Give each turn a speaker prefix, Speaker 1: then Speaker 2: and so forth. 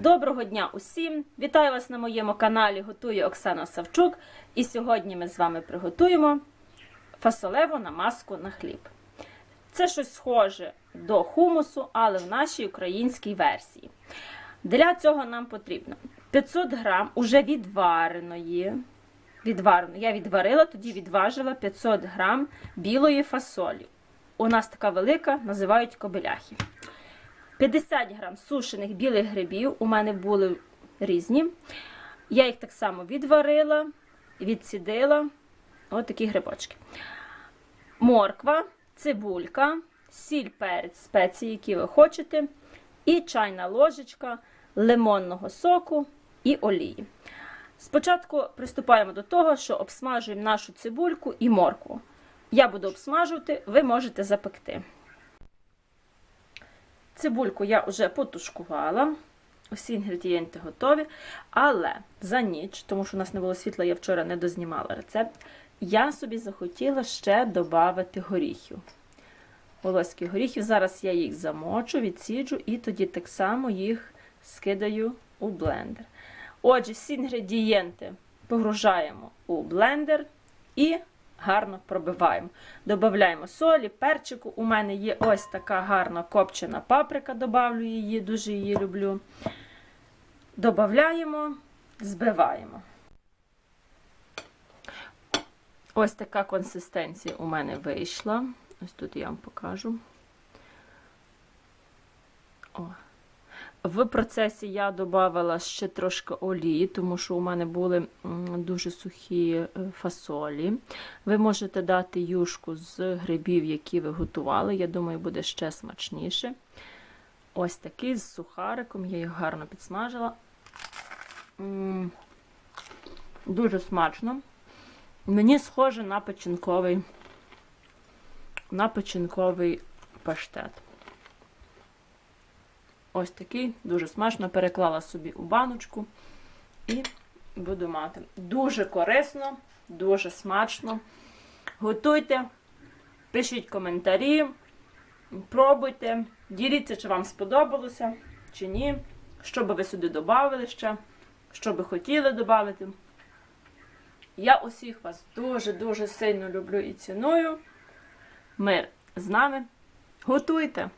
Speaker 1: Доброго дня усім! Вітаю вас на моєму каналі Готує Оксана Савчук. І сьогодні ми з вами приготуємо фасолеву намазку на хліб. Це щось схоже до хумусу, але в нашій українській версії. Для цього нам потрібно 500 грам уже відвареної. Відварено. Я відварила, тоді відважила 500 грам білої фасолі. У нас така велика, називають кобеляхи. 50 грам сушених білих грибів. У мене були різні. Я їх так само відварила, відсідила. Ось такі грибочки. Морква, цибулька, сіль, перець, спеції, які ви хочете. І чайна ложечка лимонного соку і олії. Спочатку приступаємо до того, що обсмажуємо нашу цибульку і моркву. Я буду обсмажувати, ви можете запекти. Цибульку я вже потушкувала. Усі інгредієнти готові. Але за ніч, тому що у нас не було світла, я вчора не дознімала рецепт, я собі захотіла ще додати горіхів. Волоських горіхів. Зараз я їх замочу, відсіджу і тоді так само їх скидаю у блендер. Отже, всі інгредієнти погружаємо у блендер і гарно пробиваємо. Додаємо солі, перчику. У мене є ось така гарна копчена паприка, добавлю її, дуже її люблю. Додаємо, збиваємо. Ось така консистенція у мене вийшла. Ось тут я вам покажу. В процесі я додавала ще трошки олії, тому що у мене були дуже сухі фасолі. Ви можете дати юшку з грибів, які ви готували. Я думаю, буде ще смачніше. Ось такий з сухариком, я їх гарно підсмажила. Дуже смачно. Мені схоже на печінковий, на печінковий паштет. Ось такий, дуже смачно, переклала собі у баночку і буду мати. Дуже корисно, дуже смачно. Готуйте, пишіть коментарі, пробуйте, діліться, чи вам сподобалося, чи ні. Що би ви сюди додали ще, що би хотіли додати. Я усіх вас дуже-дуже сильно люблю і ціную. Мир з нами. Готуйте!